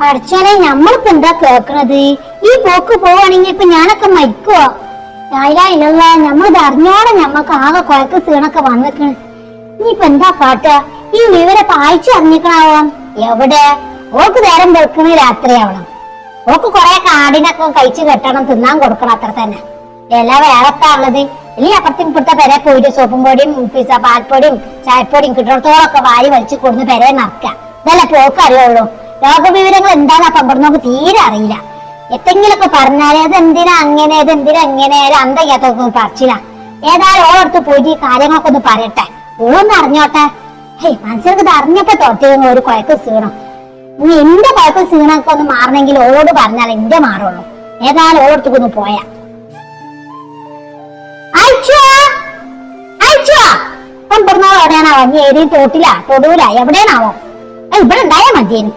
പഠിച്ചാലേ നമ്മളിപ്പോ എന്താ കേക്കണത് ഈ പോക്ക് പോവാണെങ്കിൽ ഇപ്പൊ ഞാനൊക്കെ മരിക്കുവോ. ഇല്ല നമ്മളിത് അറിഞ്ഞോടെ ഞമ്മക്ക് ആകെ കുഴക്ക് സീണൊക്കെ വന്നിക്കണ്. ഇനിയിപ്പൊ എന്താ കാട്ടുക ഈ വിവരെ പായിച്ചു അറിഞ്ഞിക്കണാവാം എവിടെ? ഓക്ക് നേരം വെക്കുന്ന രാത്രിയാവണം. ഓക്ക് കൊറേ കാടിനൊക്കെ കഴിച്ചു കെട്ടണം തിന്നാൻ കൊടുക്കണം അത്ര തന്നെ. എല്ലാ വേറെത്താ ഉള്ളത്? ഇനി അപ്പുറത്തും ഇപ്പുറത്തെ പെരെ പോയിട്ട് സോപ്പും പൊടിയും പിസ പാൽപ്പൊടിയും ചായപ്പൊടിയും കിട്ടണത്തോളൊക്കെ വാരി വലിച്ചു കൊടുന്ന് പെരെ നിറക്കാം ഇതല്ലേ പോക്ക് അറിയുള്ളൂ. ലോകവിവരങ്ങൾ എന്താന്ന് അപ്പം നമുക്ക് തീരെ അറിയില്ല. എത്തെങ്കിലൊക്കെ പറഞ്ഞാലേ അത് എന്തിനാ അങ്ങനെ അത് എന്തിനാ അങ്ങനെ അന്തയ്യാത്തൊക്കെ പറച്ചില്ല ഏതായാലും ഓളടുത്ത് പോയിട്ട് ഈ കാര്യങ്ങളൊക്കെ ഒന്ന് പറയട്ടെ. ഓന്ന് അറിഞ്ഞോട്ടെ. ഹേയ് ഇത് അറിഞ്ഞപ്പോ തൊട്ടേന്ന് ഒരു കുഴക്ക് സീണം. ഇനി എന്റെ കുഴക്ക് സീണൊക്കെ ഒന്ന് മാറണമെങ്കിൽ ഓട് പറഞ്ഞാൽ എന്റെ മാറുള്ളൂ. ഏതായാലും ഓളടുത്തേക്ക് ഒന്ന് പോയാ. കൊണ്ടുവരുന്ന എവിടെയാണാവോ നീ ഏരി തോട്ടിലാ? തൊടുവില? എവിടെയാണാവോ? ഇവിടെ ഉണ്ടായാ മതിയേന്.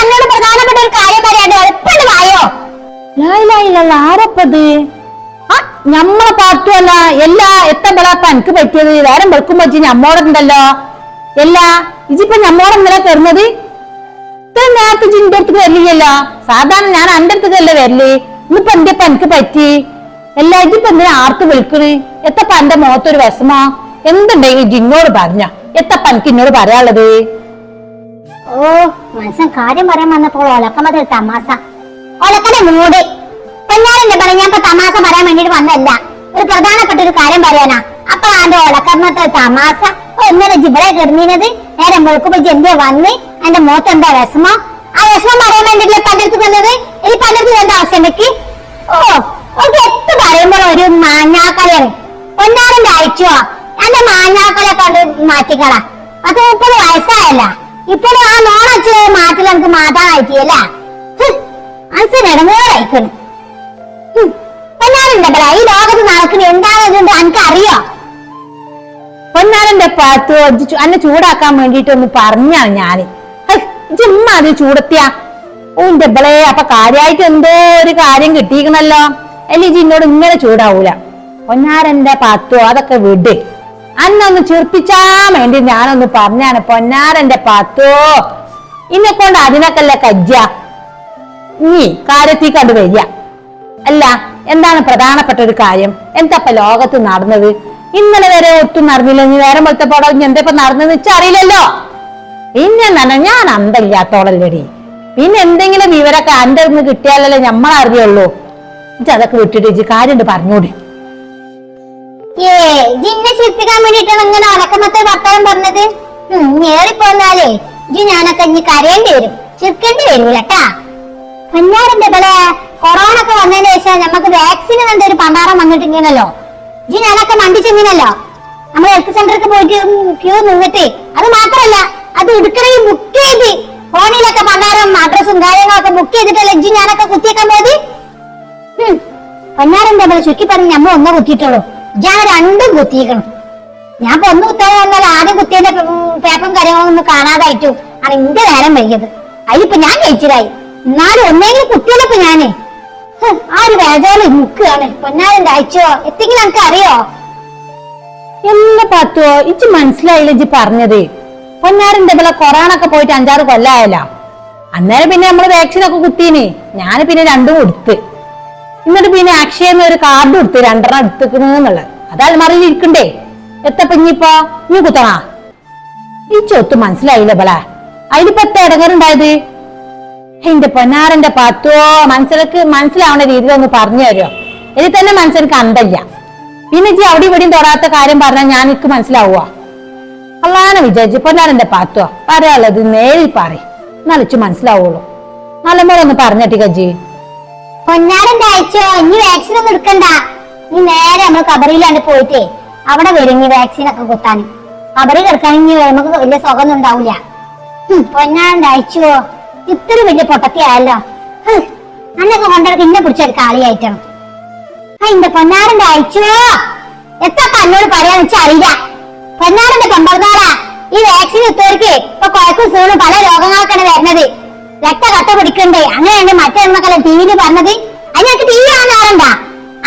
വന്നാ പ്രധാനപ്പെട്ട ഒരു കാര്യം പറയാണ്ട് എളുപ്പം വായോ? ലായില്ല ആരപ്പത്? ആ ഞമ്മളെ പാട്ടുമല്ല എല്ലാ എത്തമ്പളാപ്പ എനിക്ക് പറ്റിയത്? വേറെ വെളുക്കുമ്പോ വെച്ച് ഞമ്മോടുണ്ടല്ലോ എല്ലാ ഇജിപ്പോ ഞമ്മോടെ ഇന്നലെ തരുന്നത് ഇത്ര നേരത്തെ ജിന്റെ അടുത്ത് വരില്ലല്ലോ. സാധാരണ ഞാൻ അന്റെ അടുത്തല്ലേ വരൽ? ഇന്നിപ്പോ എന്തിപ്പ എനിക്ക് പറ്റി? എല്ലാ ഇജിപ്പോ എന്തിനാ ആർക്ക് വിളിക്കണ്? എത്തപ്പ എന്റെ മുഖത്തൊരു വിഷമോ? എന്തുണ്ടെങ്കിൽ ജിന്നോട് പറഞ്ഞ. എത്തപ്പ എനിക്ക് ഇന്നോട് പറയാനുള്ളത്? ഓ മനസ്സൻ കാര്യം പറയാൻ വന്നപ്പോൾ ഒലക്കമതിൽ തമാസ. തമാശ ഒലക്കന്റെ മൂട്. പൊന്നാരല്ലേ പറയും ഞാൻ ഇപ്പൊ തമാശ പറയാൻ വേണ്ടിട്ട് വന്നല്ല ഒരു പ്രധാനപ്പെട്ട ഒരു കാര്യം പറയാനാ. അപ്പൊ ആന്റെ ഒലക്കമ്മത്തെ തമാശ ഒന്നര ജിബിളെ കിടന്നിരുന്നത് നേരെ മുഴുക്കുമ്പോ ജന്തിയ വന്ന്? എന്റെ മുഖത്ത് എന്താ വിഷമോ? ആ വിഷമം പറയാൻ വേണ്ടിട്ടില്ല പലർത്ത് വന്നത്? ഈ പലർത്ത് ഓ ഓക്കെ എത്ര പറയുമ്പോൾ ഒരു മാഞ്ഞാക്കളയാണ്. പൊന്നാരന്റെ അയച്ചോ എന്റെ മാഞ്ഞാക്കളെ കണ്ട് മാറ്റിക്കളാ. അത് മുപ്പത് വയസ്സായല്ല. ഇപ്പോഴും ആ നോണച്ച് മാറ്റിൽ എനിക്ക് മാറ്റാനായിട്ടില്ല മനസ്സിനിടങ്ങേറായിക്കണ് പൊന്നാരുണ്ടല്ലോ ഈ ലോകത്ത് നടക്കുന്ന എന്താണെന്നുണ്ട് എനിക്ക് അറിയോ പൊന്നാരന്റെ പാത്ത് അന്നെ ചൂടാക്കാൻ വേണ്ടിട്ട് ഒന്ന് പറഞ്ഞാണ് ഞാൻ. ജിമ്മ അത് ചൂടത്തിയ. ഓ എന്റെ ബളെ അപ്പൊ കാര്യായിട്ട് എന്തോ ഒരു കാര്യം കിട്ടിയിരിക്കണല്ലോ. അല്ലെ ജിന്നോട് ഇങ്ങനെ ചൂടാവൂല. പൊന്നാരന്റെ പാത്തോ അതൊക്കെ വിട്. അന്നൊന്ന് ചിർപ്പിച്ചാ വേണ്ടി ഞാനൊന്ന് പറഞ്ഞാണ് പൊന്നാരന്റെ പാത്തോ. ഇന്നെ കൊണ്ട് അതിനൊക്കെ കജ്ജ? നീ കാര്യത്തിൽ കണ്ടു വരിക. അല്ല എന്താണ് പ്രധാനപ്പെട്ട ഒരു കാര്യം? എന്താപ്പ ലോകത്ത് നടന്നത്? ഇന്നലെ വരെ ഒട്ടും നടന്നില്ല. നീ നേരം പോലത്തെ പോടോ ഇനി എന്തപ്പോ നടന്നെന്ന് വെച്ചാൽ അറിയില്ലല്ലോ പിന്നെ എന്താണ് ഞാൻ അന്തല്ലാത്തോളല്ലടി പിന്നെ എന്തെങ്കിലും വിവരമൊക്കെ അന്റെ നിന്ന് കിട്ടിയാലല്ലേ നമ്മൾ അറിയുള്ളൂ അതൊക്കെ വിട്ടിട്ട് ഇജ്ജ് കാര്യം പറഞ്ഞോടി. ഏ ഞാനൊക്കെ ഇനി കണ്ട ഒരു നമ്മൾ ഹെൽത്ത് പോയിട്ട് അത് അത് ബുക്ക് ഫോണിലൊക്കെ പണ്ടാരം അഡ്രസ്സും ബുക്ക് ഞാനൊക്കെ പറഞ്ഞ് നമ്മൾ ഒന്നേ കുത്തിയിട്ടുള്ളൂ. ഞാൻ രണ്ടും കുത്തിയിരിക്കണം. ഞാൻ ഇപ്പൊ ഒന്ന് കുത്താൻ വന്നാൽ ആദ്യം കുത്തിയതിന്റെ പേപ്പറും കാര്യങ്ങളും ഒന്നും കാണാതായിട്ടു ആണ് എന്റെ നേരം വൈകിയത്. അതിലിപ്പോ ഞാൻ ജയിച്ചതായി എന്നാലും ഒന്നെങ്കിലും കുത്തിയല്ലപ്പോ ഞാനേ? ആ ഒരു വേജാൽ നിൽക്കുകയാണ്. പൊന്നാരന്റെ അയച്ചോ എത്തെങ്കിലും എനിക്ക് അറിയോ? എല്ലാ പത്തോ ഇച്ചി മനസ്സിലായില്ല ഇജ്ജ് പറഞ്ഞത്. പൊന്നാരന്റെ ബല കൊറോണ ഒക്കെ പോയിട്ട് അഞ്ചാറ് കൊല്ലായല്ലോ. അന്നേരം പിന്നെ നമ്മൾ വാക്സിൻ ഒക്കെ കുത്തീന്. ഞാൻ പിന്നെ രണ്ടും കൊടുത്ത്. എന്നിട്ട് പിന്നെ അക്ഷയെന്ന് ഒരു കാർഡ് കൊടുത്ത് രണ്ടെണ്ണം എടുത്തുക്കണെന്നുള്ളത് അത് അൽമാറിയിൽ ഇരിക്കണ്ടേ? എത്തപ്പ ഇനിയിപ്പോ നീ കുത്തണാ? ഈ ചൊത്ത് മനസ്സിലായില്ല ബള അതിലിപ്പോ എത്ര ഇടങ്ങറുണ്ടായത്? എന്റെ പൊന്നാറിന്റെ പത്തോ? മനസ്സിലേക്ക് മനസ്സിലാവുന്ന രീതിയിൽ ഒന്ന് പറഞ്ഞു തരുമോ ഇതിൽ തന്നെ മനസ്സിലേക്ക് അന്തല്ല. പിന്നെ ജി അവിടെ ഇവിടെയും തൊടാത്ത കാര്യം പറഞ്ഞാൽ ഞാൻ എനിക്ക് മനസ്സിലാവുക അള്ളാനെ വിചാരിച്ചു പൊന്നാറിന്റെ പാത്തോ? പറയാനുള്ളത് നേരിൽ പറ നലിച്ചു മനസ്സിലാവുള്ളൂ. നല്ലപോലെ ഒന്ന് പറഞ്ഞിട്ട് പൊന്നാരന്റെ അയച്ചോ ഇനി വാക്സിൻ ഒന്നും എടുക്കണ്ട. നീ നേരെ നമ്മൾ കബറിയിലാണ്ട് പോയിട്ടേ അവിടെ വരും ഇനി വാക്സിൻ ഒക്കെ കുത്താൻ. കബറി കിടക്കാൻ ഇനി നമുക്ക് വലിയ സുഖമൊന്നും ഉണ്ടാവില്ല ഹും, പൊന്നാരന്റെ അയച്ചോ. ഇത്ര വലിയ പൊട്ടത്തി ആയല്ലോ ഹ്, അന്നൊക്കെ കൊണ്ടിടക്ക് ഇന്നെ പിടിച്ചൊരു കാളിയായിട്ടാണ്. ഇന്റെ പൊന്നാരന്റെ അയച്ചോ. എത്ര എന്നോട് പറയാന്ന് വെച്ചാൽ അറിയില്ല. പൊന്നാരന്റെ പമ്പർന്നാളാ ഈ വാക്സിൻ എത്തവർക്ക് ഇപ്പൊ കുഴക്കും സൂണും പല രോഗങ്ങളൊക്കെയാണ് വരുന്നത്. രക്ത കട്ട പിടിക്കണ്ടേ? അങ്ങനെയാണ് മറ്റേ ടി വിയിൽ പറഞ്ഞത് അതിനകത്ത് ടി വി കാണാൻ ആരണ്ട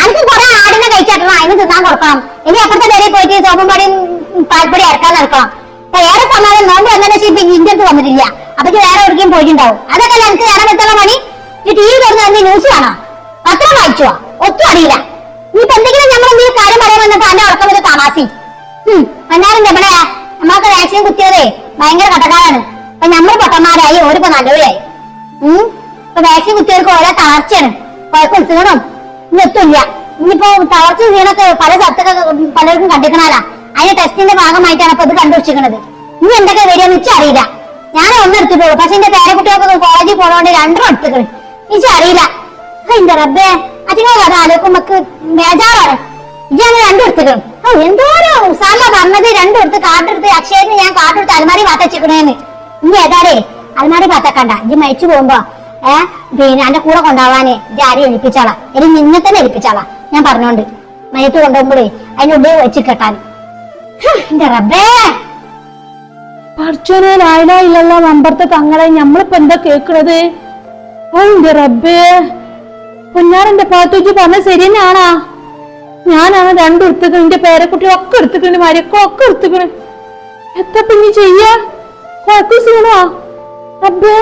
അനക്ക് കുറെ ആടിനെ കഴിച്ചിട്ടണം അതിന് തിന്നാൻ കൊടുക്കണം. ഇനി അപ്പുറത്തെ പേരെ പോയിട്ട് സോപ്പും പാൽപ്പൊടി ഇറക്കാൻ നടക്കണം. അപ്പൊ ഏറെ സമാധാനം നോമ്പ് വന്നതിന് ഇപ്പൊ ഇന്ത്യ വന്നിട്ടില്ല. അപ്പൊ വേറെ എവിടേക്കും പോയിട്ടുണ്ടാവും. അതൊക്കെ എനിക്ക് വേറെ എത്തുള്ള പണി? ഈ ടി വി തുറന്ന് തന്നെ ന്യൂസ് കാണാം. പത്രം വായിച്ചോ? ഒത്തും അറിയില്ല. ഇനിയിപ്പോ എന്തെങ്കിലും നമ്മൾ എന്തെങ്കിലും കാര്യം പറയാൻ വന്നപ്പോ അതിന്റെ ഉറക്കം ഒരു തമാസി എന്നാലും നമ്മളെ നമ്മളൊക്കെ വാക്സിൻ കുത്തിയതേ ഭയങ്കര കട്ടക്കാരാണ് നമ്മൾ പൊട്ടന്മാരായി ഓരിപ്പോ നല്ലവരായി. ഉം? ഇപ്പൊ വാക്സിൻ കുത്തിയവർക്ക് ഓരോ തളർച്ചയാണ്. കുഴപ്പം സീണം ഇന്നെത്തില്ല ഇനിയിപ്പോ തളർച്ച സീണൊക്കെ പല സ്ഥലത്തൊക്കെ പലർക്കും കണ്ടിക്കണാലാ അതിന്റെ ടെസ്റ്റിന്റെ ഭാഗമായിട്ടാണ് ഇപ്പൊ ഇത് കണ്ടുപിടിച്ചിരിക്കുന്നത് ഇനി എന്തൊക്കെ വരികയെന്ന് വെച്ചാൽ അറിയില്ല. ഞാൻ ഒന്നും എടുത്തിട്ടുള്ളൂ പക്ഷെ എന്റെ പേരക്കുട്ടികൾക്ക് കോളേജിൽ പോണോണ്ട് രണ്ടും എടുത്തിക്കണ് എനിക്ക് അറിയില്ല. എന്റെ റബ്ബേ. അതിനെ കഥ ആലോചിക്കുമ്പോ ബേജാറാണ്. ഇതാണ് രണ്ടും ഓ എന്തോരോ ഉസാല പറഞ്ഞത്. രണ്ടും എടുത്ത് കാട്ടെടുത്ത് അക്ഷയത്തിന് ഞാൻ കാട്ടെടുത്ത് അലമാരി പാത്തച്ചിക്കണേന്ന് ഇനി ഏതാടേ? അൽമാരി പാത്തക്കണ്ട ഇജ്ജ് മരിച്ചു പോകുമ്പോ ഏ പിന്നെ എന്റെ കൂടെ കൊണ്ടാവാന് ആരെയും ഏൽപ്പിച്ചാളാ? ഇനി നിന്നെ തന്നെ ഏൽപ്പിച്ചാളാ. ഞാൻ പറഞ്ഞോണ്ട്. മയത്ത് കൊണ്ടുപോകുമ്പോഴേ അതിനുള്ളിൽ വെച്ച് കെട്ടാൻ എന്റെ റബ്ബേ! നമ്പറത്തെ തങ്ങളെ ഞമ്മളിപ്പോ എന്താ കേക്കണത്? ഓ എന്റെ റബ്ബേ! പൊന്നാറെന്റെ പാത്തുജി പറഞ്ഞ ശരി തന്നെയാണാ ഞാനാണ് രണ്ടും എടുത്തുക്കണ് എന്റെ പേരക്കുട്ടികളൊക്കെ എടുത്തുക്കണ് മരക്കൊക്കെ എടുത്തുക്കണ് എത്ര പിന്നെ ചെയ്യാ? സീണോ റബ്ബേ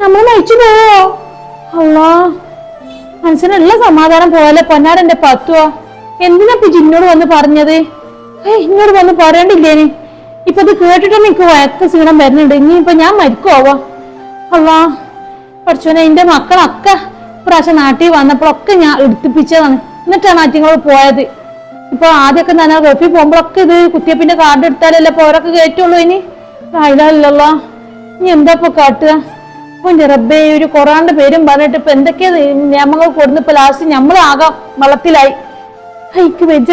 നമ്മൾ മരിച്ചു പോവോ അള്ളാ മനസ്സിനുള്ള സമാധാനം പോലെ പൊന്നാരന്റെ പത്തുവോ? എന്തിനാ ഇപ്പൊ ജിന്നോട് വന്ന് പറഞ്ഞത്? ഏയ് ഇന്നോട് വന്ന് പറയണ്ടില്ലേന്? ഇപ്പൊ ഇത് കേട്ടിട്ട് എനിക്ക് വയക്ക സീണം വരുന്നുണ്ട്. ഇനിയിപ്പൊ ഞാൻ മരിക്കുവോ? അള്ളാ പഠിച്ചോനെ എന്റെ മക്കളൊക്കെ പ്രാവശ്യം നാട്ടിൽ വന്നപ്പോഴൊക്കെ ഞാൻ എടുത്തിപ്പിച്ചതാണ്. എന്നിട്ടാണ് ആറ്റിങ്ങൾ പോയത്. ഇപ്പൊ ആദ്യമൊക്കെ ഞാൻ ഗൾഫിൽ പോകുമ്പോഴൊക്കെ ഇത് കുത്തിയപ്പിന്റെ കാർഡ് എടുത്താലല്ലേ പോരൊക്കെ അവരൊക്കെ കയറ്റുള്ളൂ ഇനി? ഇല്ലല്ലോ ഇനി എന്താ ഇപ്പൊ കാട്ടുക? ഇപ്പൊ റബ്ബേ ഒരു കൊറാന്റെ പേരും പറഞ്ഞിട്ട് ഇപ്പൊ എന്തൊക്കെയാ നിയമങ്ങൾ കൊടുന്ന് ഇപ്പൊ ലാസ്റ്റ് നമ്മളാകാം വള്ളത്തിലായി ഹൈക്ക് വെജ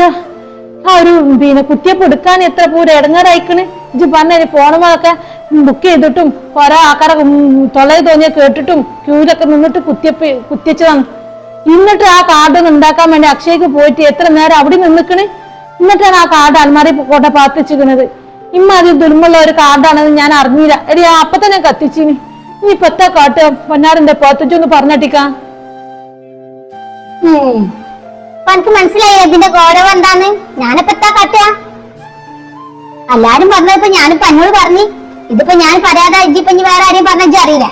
ആ ഒരു പിന്നെ കുത്തിയപ്പ് എടുക്കാൻ എത്ര പൂര ഇടങ്ങാറായിക്കണ്. ഇജ്ജ് പറഞ്ഞ ഫോണുമൊക്കെ ബുക്ക് ചെയ്തിട്ടും ഓരോ ആൾക്കാരെ തൊള്ളയിൽ തോന്നിയ കേട്ടിട്ടും ക്യൂലൊക്കെ നിന്നിട്ട് കുത്തിയപ്പ് കുത്തിച്ചതാണ്. എന്നിട്ട് ആ കാർഡ് ഉണ്ടാക്കാൻ വേണ്ടി അക്ഷയ്ക്ക് പോയിട്ട് എത്ര നേരം അവിടെ നിന്നിക്കണ്? എന്നിട്ടാണ് ആ കാർഡ് അൽമാരി കോട്ട പാത്തിച്ചിരിക്കണത് ഇമ്മാതിരി ദുർമുള്ള ഒരു കാർഡാണെന്ന് ഞാൻ അറിഞ്ഞില്ല. എടി അപ്പൊ തന്നെ കത്തിച്ചിന്. ഇനി ഇപ്പൊ എത്താ കാട്ട്? പൊന്നാറിന്റെ പാത്തിച്ചൊന്ന് പറഞ്ഞട്ടിക്കാ. എനിക്ക് മനസ്സിലായി ഇതിന്റെ ഗൗരവം എന്താന്ന്? ഞാനിപ്പോ എത്താ കാട്ടുക എല്ലാരും പറഞ്ഞപ്പോ ഞാനിപ്പോ എന്നോട് പറഞ്ഞു. ഇതിപ്പോ ഞാൻ പറയാതെ ഇജ്ജിപ്പൊ ഇനി വേറെ ആരെയും പറഞ്ഞു അറിയില്ല.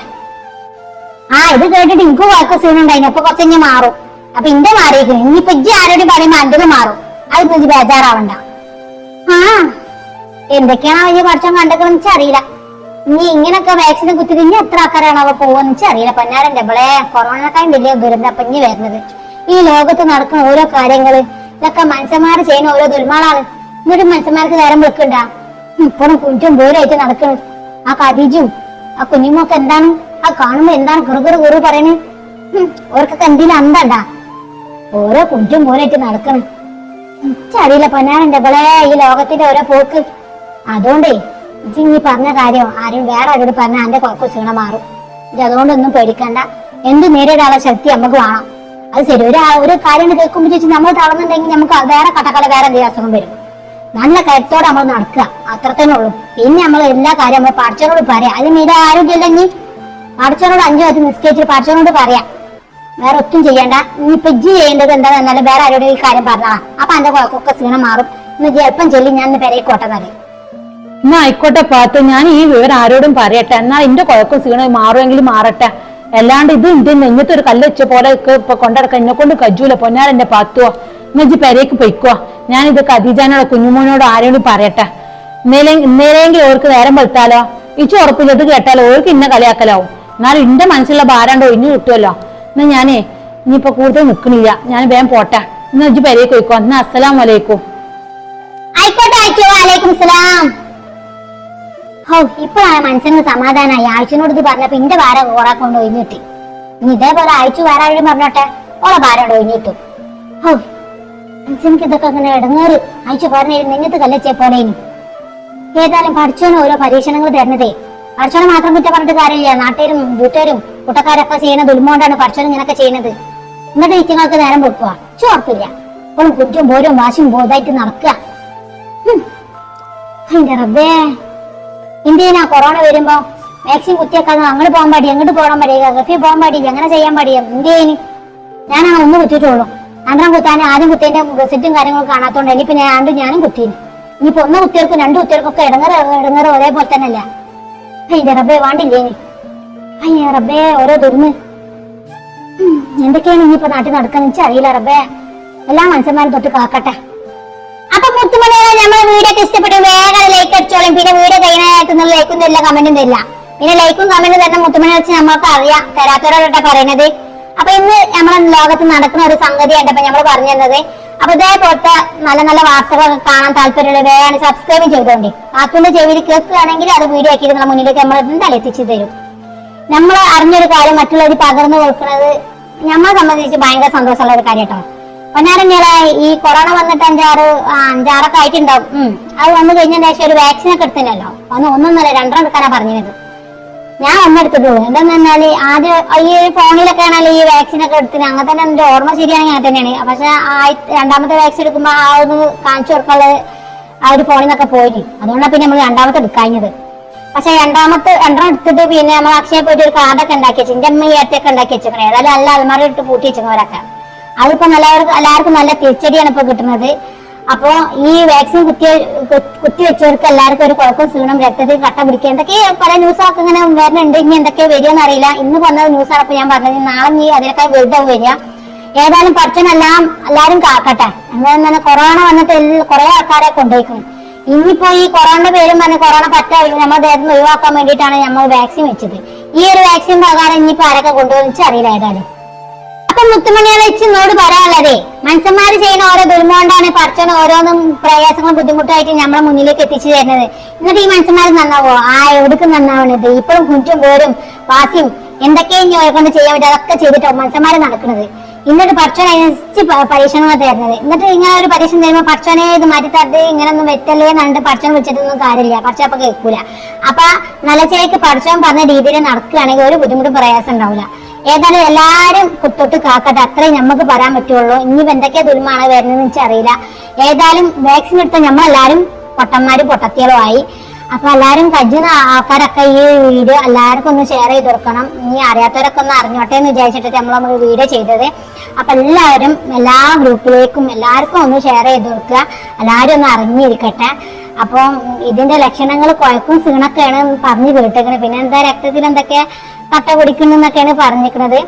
ആ ഇത് കേട്ടിട്ട് എനിക്ക് കുഴക്ക സീനുണ്ടായിന് അപ്പൊ കുറച്ച് ഇനി മാറും. അപ്പൊ ഇന്റെ മാറിയിരിക്കുന്നു ഇനിയിപ്പൊ ഇജ്ജി ആരോടും പറയുമ്പോ അന്റെ മാറും. അത് ബേജാറാവണ്ട. ആ. എന്തൊക്കെയാണ് വലിയ പഠിച്ചം കണ്ടെന്ന് വെച്ചാൽ അറിയില്ല ഇനി ഇങ്ങനൊക്കെ വാക്സിനെ കുത്തിട്ട് ഇനി എത്ര ആൾക്കാരാണ് അവ പോവെന്ന് അറിയില്ല അറിയില്ല പന്നാരന്റെ ഇവിടെ കൊറോണക്കായും വലിയ ദുരന്തം ഇനി വരുന്നത്. ഈ ലോകത്ത് നടക്കുന്ന ഓരോ കാര്യങ്ങൾ ഇതൊക്കെ മനുഷ്യന്മാർ ചെയ്യുന്ന ഓരോ ദുർമാളാണ് എന്നിട്ട് മനുഷ്യന്മാർക്ക് നേരം വെക്കണ്ട ഇപ്പോഴും കുഞ്ചും പോരായിട്ട് നടക്കണ്. ആ കതീജും ആ കുഞ്ഞുമൊക്കെ എന്താണ്? ആ കാണുമ്പോ എന്താണ് കുറുകുറു കുറു പറയണ്? ഓർക്കൊക്കെ എന്തിനും അന്തണ്ടാ. ഓരോ കുഞ്ചും പോലായിട്ട് നടക്കണം. എനിക്കറിയില്ല. പൊന്നാനന്റെ ഇവിടെ ഈ ലോകത്തിന്റെ ഓരോ പോക്ക് അതുകൊണ്ടേ ഇജി നീ പറഞ്ഞ കാര്യം ആരും വേറെ ആരോട് പറഞ്ഞാൽ എന്റെ കുറക്കു ക്ഷീണം മാറും. ഇജ്ജ് അതുകൊണ്ടൊന്നും പേടിക്കണ്ട. എന്ത് നേരിടാനുള്ള ശക്തി നമുക്ക് വേണം അത് ശരി. ഒരു ഒരു കാര്യം കേൾക്കുമ്പോൾ ചേച്ചി നമ്മൾ തളർന്നുണ്ടെങ്കിൽ നമുക്ക് വേറെ കട്ടക്കട വേറെ എന്തെങ്കിലും അസുഖം വരും. നല്ല കരുത്തോടെ നമ്മൾ നടക്കുക. അത്രത്തന്നെ ഉള്ളൂ. പിന്നെ നമ്മൾ എല്ലാ കാര്യം നമ്മൾ പഠിച്ചവരോട് പറയാം. അതിന് മീതെ ആരോഗ്യമില്ലെങ്കിൽ പഠിച്ചവരോട് അഞ്ചു വയസ്സ് നിസ്കരിച്ച് പഠിച്ചവരോട് പറയാം. വേറെ ഒത്തും ചെയ്യണ്ട. ഇനിയിപ്പൊ ഇജ്ജ് ചെയ്യേണ്ടത് എന്താണെന്നാലും വേറെ ആരോടും ഈ കാര്യം പറഞ്ഞാ അപ്പൊ എന്റെ കുഴക്കൊക്കെ ക്ഷീണം മാറും. ഇന്ന് എളുപ്പം ചെല്ലി ഞാൻ പെരയിക്കോട്ടെ എന്നാൽ എന്നാ ആയിക്കോട്ടെ പാത്ത് ഞാൻ ഈ വിവരം ആരോടും പറയട്ടെ. എന്നാ എന്റെ കുഴപ്പം സീണ മാറുമെങ്കിലും മാറട്ടെ. അല്ലാണ്ട് ഇത് ഇന്ത്യ നെഞ്ഞത്തെ ഒരു കല്ല് വെച്ച പോലെ ഇപ്പൊ കൊണ്ടടക്കാൻ എന്നെ കൊണ്ട് കജൂല പൊന്നാരെന്റെ പാത്തുവോ. എന്നാ ഇജ്ജ് പെരേക്ക് പൊയ്ക്കോ. ഞാനിത് ഖദീജാനോടോ കുഞ്ഞുമോനോടോ ആരോടും പറയട്ടെ. ഇന്നലെ ഇന്നലെയെങ്കിലും ഓർക്ക് നേരം വെളുത്താലോ? ഉറപ്പില്ല ഇത് കേട്ടാലോ? ഓർക്ക് ഇന്ന കളിയാക്കലാവും. എന്നാലും എന്റെ മനസ്സിലുള്ള ഭാരാണ്ട്? ഒഴിഞ്ഞു കിട്ടുമല്ലോ എന്നാ ഞാനേ ഇനിയിപ്പൊ കൂടുതൽ നിക്കണില്ല. ഞാൻ വേഗം പോട്ടെ. എന്നാ ഇജ്ജ് പെരേക്ക് പോയിക്കോ. എന്നാ അസ്സലാം വലൈക്കും ആയിക്കോട്ടെ. വലൈക്കും സലാം. ഹോ ഇപ്പോഴാണ് മനസ്സിന് സമാധാനമായി ആഴ്ചനോട് ഇത് പറഞ്ഞപ്പോ എന്റെ ഭാരം ഓറാ കൊണ്ട് ഒഴിഞ്ഞിട്ട് ഇനി ഇതേപോലെ അയച്ചു വേറെ ആരും പറഞ്ഞോട്ടെ? ഓളെ ഭാരം ഒഴിഞ്ഞിട്ടു ഹോ മനസ്സിനക്ക് ഇതൊക്കെ അങ്ങനെ ഇടങ്ങേറ്. അയച്ചു പറഞ്ഞ നിങ്ങത്ത് കല്ലച്ചേ പോലെ ഇനി. ഏതായാലും പഠിച്ചോന് ഓരോ പരീക്ഷണങ്ങൾ തരുന്നതേ. പഠിച്ചോനെ മാത്രം കുറ്റം പറഞ്ഞിട്ട് കാര്യമില്ല. നാട്ടുകാരും വീട്ടുകാരും കൂട്ടക്കാരൊക്കെ ചെയ്യുന്ന ദുൽമോണ്ടാണ് പഠിച്ചോൻ ഇങ്ങനൊക്കെ ചെയ്യുന്നത്. എന്നിട്ട് ഇറ്റങ്ങൾക്ക് നേരം വെക്കുക ചോർപ്പില്ല ഇപ്പോഴും കുറ്റും പോരും വാശിയും ബോധായിട്ട് നടക്കുക. അതിന്റെ റബ്ബേ. ഇന്ത്യനാ കൊറോണ വരുമ്പോ വാക്സിൻ കുത്തിയേക്കാതെ അങ്ങോട്ട് പോകാൻ പാടി എങ്ങോട്ട് പോകാൻ പാടി ഗഫി പോകാൻ പാടി എങ്ങനെ ചെയ്യാൻ പാടി ഞാൻ ഞാനാണ് ഒന്ന് കുത്തിയിട്ടുള്ളൂ. രണ്ടാം കുത്താൻ ആദ്യം കുത്തേന്റെ റിസൾട്ടും കാര്യങ്ങളും കാണാത്തോണ്ട് ഇനി പിന്നെ ആണ്ടും ഞാനും കുത്തിന് ഇനിയിപ്പോ ഒന്ന് കുത്തിയർക്കും രണ്ട് കുത്തിയർക്കൊക്കെ ഇടങ്ങറ ഇടങ്ങറ ഒരേപോലെ തന്നെ അല്ല അയ്യ റബ്ബേ വാണ്ടില്ലേനി അയ്യ റബ്ബേ ഓരോ ദുർന്ന്. എന്തൊക്കെയാണ് ഇനിയിപ്പോ നാട്ടിൽ നടക്കാൻ വെച്ചാൽ അറിയില്ല റബ്ബേ. എല്ലാ മനുഷ്യന്മാരും തൊട്ട് കാക്കട്ടെ. അപ്പൊ മുത്തുമണികളെ നമ്മളെ വീഡിയോ ഇഷ്ടപ്പെട്ടു. വേഗം ലൈക്ക് അടിച്ചോളും. പിന്നെ വീഡിയോ കഴിഞ്ഞാൽ ലൈക്കും തരില്ല കമന്റും തരില്ല പിന്നെ ലൈക്കും കമന്റും തരുന്ന മുത്തുമണി വെച്ച് നമ്മൾക്ക് അറിയാം. തരാത്തവരോട്ടെ പറയുന്നത് അപ്പൊ ഇന്ന് നമ്മളെ ലോകത്ത് നടക്കുന്ന ഒരു സംഗതിയാണ് കണ്ടപ്പോ നമ്മൾ പറഞ്ഞു തന്നത്. അപ്പൊ ഇതേപോലത്തെ നല്ല നല്ല വാർത്തകൾ കാണാൻ താല്പര്യമുള്ള വേഗം സബ്സ്ക്രൈബ് ചെയ്തോണ്ടി. ബാക്കിയുള്ള ചെവിയിൽ കേൾക്കുകയാണെങ്കിൽ അത് വീഡിയോ ആക്കി നമ്മുടെ മുന്നിലേക്ക് നമ്മൾ എന്തായാലും എത്തിച്ചു തരും. നമ്മൾ അറിഞ്ഞൊരു കാര്യം മറ്റുള്ളവർ പകർന്നു കൊടുക്കുന്നത് നമ്മളെ സംബന്ധിച്ച് ഭയങ്കര സന്തോഷമുള്ള ഒരു കാര്യം കേട്ടോ പൊന്നാരഞ്ഞാൽ ഈ കൊറോണ വന്നിട്ട് അഞ്ചാറ് അഞ്ചാറൊക്കെ ആയിട്ടുണ്ടാവും. അത് വന്നു കഴിഞ്ഞതിന് ശേഷം ഒരു വാക്സിൻ ഒക്കെ എടുത്തില്ലല്ലോ. വന്ന് ഒന്നൊന്നല്ല രണ്ടെണ്ണം എടുക്കാനാ പറഞ്ഞത് ഞാൻ ഒന്നെടുത്തിട്ടുള്ളൂ എന്താന്ന് പറഞ്ഞാൽ ആദ്യം ഈ ഫോണിലൊക്കെ ആണല്ലോ ഈ വാക്സിൻ ഒക്കെ എടുത്തിന്. അങ്ങനെ തന്നെ എന്റെ ഓർമ്മ ശരിയാണെങ്കിൽ അങ്ങനെ തന്നെയാണ്. പക്ഷെ രണ്ടാമത്തെ വാക്സിൻ എടുക്കുമ്പോ ആ ഒന്ന് കാണിച്ചു കൊടുക്കാനുള്ള ആ ഒരു ഫോണിൽ നിന്നൊക്കെ പോയി അതുകൊണ്ടാണ് പിന്നെ നമ്മൾ രണ്ടാമത്തെ എടുക്കാഞ്ഞത് പക്ഷെ രണ്ടാമത്തെ രണ്ടെണ്ണം എടുത്തിട്ട് പിന്നെ നമ്മൾ അക്ഷയ പോയിട്ട് ഒരു കാർഡൊക്കെ ഉണ്ടാക്കി വെച്ചു. എന്റെ അമ്മ ഈ അറ്റൊക്കെ ഉണ്ടാക്കി വെച്ചേക്കണേ. ഏതായാലും അല്ല അൽമാരി ഇട്ട് പൂട്ടി വെച്ചവരൊക്കെ അതിപ്പോ എല്ലാവർക്കും എല്ലാവർക്കും നല്ല തിരിച്ചടിയാണ് ഇപ്പൊ കിട്ടുന്നത്. അപ്പോ ഈ വാക്സിൻ കുത്തി കുത്തി വെച്ചവർക്ക് എല്ലാവർക്കും ഒരു കുഴപ്പം ക്ഷീണം രക്തത്തിൽ കട്ട പിടിക്കുക. എന്തൊക്കെ പല ന്യൂസൊക്കെ ഇങ്ങനെ വരുന്നുണ്ട്. ഇനി എന്തൊക്കെ വരികയെന്ന് അറിയില്ല. ഇന്ന് വന്ന ന്യൂസാണ് ഇപ്പൊ ഞാൻ പറഞ്ഞത്. നാളെ നീ അതിനൊക്കെ വലുതാവും വരിക. ഏതായാലും പഠിച്ചനെല്ലാം എല്ലാവരും കാക്കട്ടെ. എന്തായാലും തന്നെ കൊറോണ വന്നിട്ട് കുറെ ആൾക്കാരെ കൊണ്ടുപോയിക്കും ഇനിയിപ്പോ ഈ കൊറോണ പേരും പറഞ്ഞ് കൊറോണ പറ്റാതെ നമ്മൾ ദേഹത്ത് ഒഴിവാക്കാൻ വേണ്ടിയിട്ടാണ് നമ്മൾ വാക്സിൻ വെച്ചത്. ഈ ഒരു വാക്സിൻ പ്രകാരം ഇനിയിപ്പോ ആരൊക്കെ കൊണ്ടുവന്ന് അറിയില്ല ഏതായാലും. അപ്പൊ വെച്ച് എന്നോട് പറയാനുള്ളതേ മനുഷ്യന്മാര് ചെയ്യുന്ന ഓരോ ദുർമോണ്ടാണ് പറച്ചോന് ഓരോന്നും പ്രയാസങ്ങളും ബുദ്ധിമുട്ടായിട്ട് നമ്മളെ മുന്നിലേക്ക് എത്തിച്ചു തരുന്നത്. എന്നിട്ട് ഈ മനുഷ്യന്മാർ നന്നാവോ? ആ എവിടേക്കും നന്നാവണത് ഇപ്പോഴും കുറ്റും പേരും വാസിയും എന്തൊക്കെയും കൊണ്ട് ചെയ്യാൻ പറ്റും അതൊക്കെ ചെയ്തിട്ടോ മനുഷ്യന്മാര് നടക്കുന്നത് എന്നിട്ട് പറച്ചോൻ അതിനനുസരിച്ച് പരീക്ഷണങ്ങൾ തരുന്നത്. എന്നിട്ട് ഇങ്ങനെ ഒരു പരീക്ഷണം തരുമ്പോൾ പറച്ചോനെ ഇത് മാറ്റി തരത് ഇങ്ങനെ ഒന്നും വെറ്റല്ലേ എന്നിട്ട് പറച്ചോൻ വിളിച്ചിട്ടൊന്നും കാര്യമില്ല. പക്ഷെ അപ്പൊ കേൾക്കൂല അപ്പൊ നല്ല ചേക്ക് പഠിച്ചോൻ പറഞ്ഞ രീതിയിൽ നടക്കുകയാണെങ്കിൽ ഒരു ബുദ്ധിമുട്ടും പ്രയാസം ഉണ്ടാവില്ല ഏതായാലും എല്ലാരും കുത്തൊട്ട് കാക്കട്ടെ. അത്രേ നമുക്ക് പറയാൻ പറ്റുള്ളൂ. ഇനി എന്തൊക്കെ ദുരിമാണ് വരുന്നതെന്ന് വെച്ചാൽ അറിയില്ല. ഏതായാലും വാക്സിൻ എടുത്ത നമ്മളെല്ലാരും പൊട്ടന്മാരും പൊട്ടത്തിയലും ആയി. അപ്പൊ എല്ലാരും കജ്ജുന്ന ആൾക്കാരൊക്കെ ഈ വീഡിയോ എല്ലാവർക്കും ഒന്ന് ഷെയർ ചെയ്ത് കൊടുക്കണം. ഇനി അറിയാത്തവരൊക്കെ ഒന്ന് അറിഞ്ഞോട്ടെ എന്ന് വിചാരിച്ചിട്ട് നമ്മൾ നമ്മൾ വീഡിയോ ചെയ്തത്. അപ്പൊ എല്ലാവരും എല്ലാ ഗ്രൂപ്പിലേക്കും എല്ലാവർക്കും ഒന്ന് ഷെയർ ചെയ്ത് കൊടുക്കുക. എല്ലാവരും ഒന്ന് അറിഞ്ഞിരിക്കട്ടെ. അപ്പം ഇതിന്റെ ലക്ഷണങ്ങൾ കുഴക്കും സീണൊക്കെയാണ് പറഞ്ഞു കേട്ടേക്കണത് പിന്നെ എന്താ രക്തത്തിൽ എന്തൊക്കെ കട്ട പിടിക്കുന്നെന്നൊക്കെയാണ് പറഞ്ഞിരിക്കുന്നത്.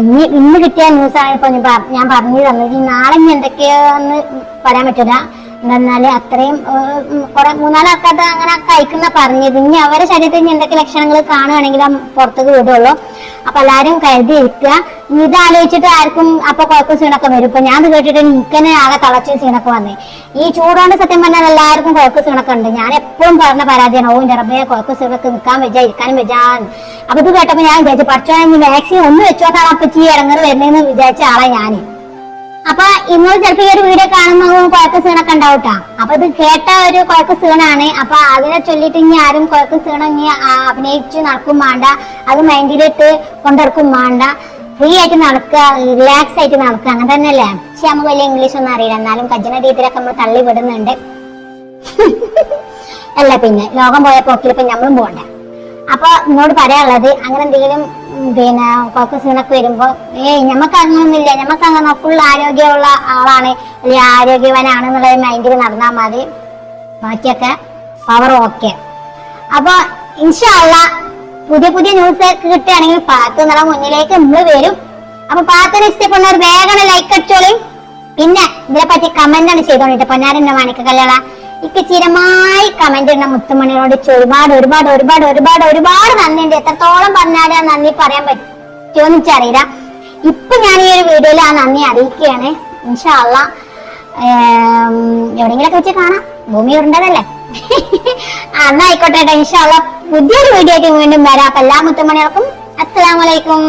ഇനി ഇന്ന് കിട്ടിയ ന്യൂസാണ് ഇപ്പൊ ഞാൻ പറഞ്ഞു തന്നത്. നാളെ എന്തൊക്കെയാന്ന് പറയാൻ പറ്റില്ല എന്തെന്നാൽ അത്രയും കുറെ മൂന്നാൽ ആൾക്കാർ അങ്ങനെ കഴിക്കുന്ന പറഞ്ഞത്. ഇനി അവരെ ശരീരത്തിൽ ഇനി എന്തൊക്കെ ലക്ഷണങ്ങൾ കാണുകയാണെങ്കിൽ പുറത്തേക്ക് വിടുള്ളൂ. അപ്പൊ എല്ലാരും കരുതി ഇരിക്കുക ഇത് ആലോചിച്ചിട്ട് ആർക്കും അപ്പൊ കുഴപ്പം സീണൊക്കെ വരും. ഇപ്പൊ ഞാൻ കേട്ടിട്ട് എനിക്കെന്നെ ആകെ തളച്ച് സീണൊക്കെ വന്നേ. ഈ ചൂടുകൊണ്ട് സത്യം പറഞ്ഞാൽ എല്ലാവർക്കും കുഴക്കം സീണൊക്കെ ഉണ്ട്. ഞാൻ എപ്പോഴും പറഞ്ഞ പരാതിയാണ്. ഓ റബ്ബേ കുഴപ്പം സീണൊക്കെ നിൽക്കാൻ വെച്ചാ ഇരിക്കാനും വെച്ചാന്ന് അപ്പൊ ഇത് കേട്ടപ്പോ ഞാൻ വിചാരിച്ചു പഠിച്ചോ വാക്സിൻ ഒന്ന് വെച്ചോട്ടാണ് അപ്പൊ ഈ ഇറങ്ങറ് വരുന്നതെന്ന് വിചാരിച്ച ആളാ ഞാൻ. അപ്പൊ ഇന്ന് ചിലപ്പോ ഈ ഒരു വീഡിയോ കാണുമ്പോൾ കുഴക്ക സീണൊക്കെ ഉണ്ടാവട്ടാ. അപ്പൊ ഇത് കേട്ട ഒരു കുഴക്ക സീണാണ് അപ്പൊ അതിനെ ചൊല്ലിട്ട് ഇനി ആരും കുഴക്ക സീണ ഇനി അഭിനയിച്ച് നടക്കും വേണ്ട അത് മൈൻഡിലിട്ട് കൊണ്ടിറക്കും വേണ്ട ഫ്രീ ആയിട്ട് നടക്കുക റിലാക്സ് ആയിട്ട് നടക്കുക. അങ്ങനെ തന്നെയല്ലേ? പക്ഷെ നമുക്ക് വലിയ ഇംഗ്ലീഷ് ഒന്നും അറിയില്ല. എന്നാലും കജന രീതിയിലൊക്കെ നമ്മൾ തള്ളി വിടുന്നുണ്ട്. അല്ല പിന്നെ ലോകം പോയ പോക്കിൽ ഇപ്പൊ നമ്മളും പോകണ്ട അപ്പൊ നിന്നോട് പറയാനുള്ളത് അങ്ങനെ എന്തെങ്കിലും പിന്നെ കൊക്ക സീണൊക്കെ വരുമ്പോ ഏയ് നമുക്ക് അങ്ങനൊന്നുമില്ല നമുക്ക് അങ്ങനെ ഫുൾ ആരോഗ്യമുള്ള ആളാണ്. അല്ലെങ്കിൽ ആരോഗ്യവാനാണ് എന്നുള്ള മൈൻഡിൽ നടന്നാൽ മതി. ബാക്കിയൊക്കെ പവർ ഓക്കെ അപ്പൊ ഇൻഷാല്ല പുതിയ പുതിയ ന്യൂസ് കിട്ടുകയാണെങ്കിൽ പാത്ത് എന്നുള്ള മുന്നിലേക്ക് നമ്മൾ വരും. അപ്പൊ പാത്തിന് ഇഷ്ടപ്പെടുന്നവർ വേഗം ലൈക്ക് അടിച്ചോളി. പിന്നെ ഇതിനെ പറ്റി കമന്റ് ആണ് ചെയ്തോണ്ടിട്ട് പൊന്നാരന്റെ മാണിക്ക കല്യാണ ഇക്ക് ചിരമായി കമന്റ് ഇടുന്ന മുത്തുമണിയോട് ഒരുപാട് ഒരുപാട് ഒരുപാട് ഒരുപാട് ഒരുപാട് നന്ദിയുണ്ട്. എത്രത്തോളം പറഞ്ഞാലും ആ നന്ദി പറയാൻ പറ്റുമോന്ന് എനിക്കറിയില്ല. ഇപ്പൊ ഞാൻ ഈ ഒരു വീഡിയോയിൽ ആ നന്ദി അറിയിക്കുകയാണ്. ഇൻഷാല്ല എവിടെയെങ്കിലൊക്കെ വെച്ച് കാണാം. ഭൂമി ഉരുണ്ടതല്ലേ? അന്നായിക്കോട്ടെ ഇൻഷാല്ല പുതിയൊരു വീഡിയോ ആയിട്ട് വീണ്ടും വരാം. അപ്പൊ എല്ലാ മുത്തുമണികൾക്കും അസ്സലാമലൈക്കും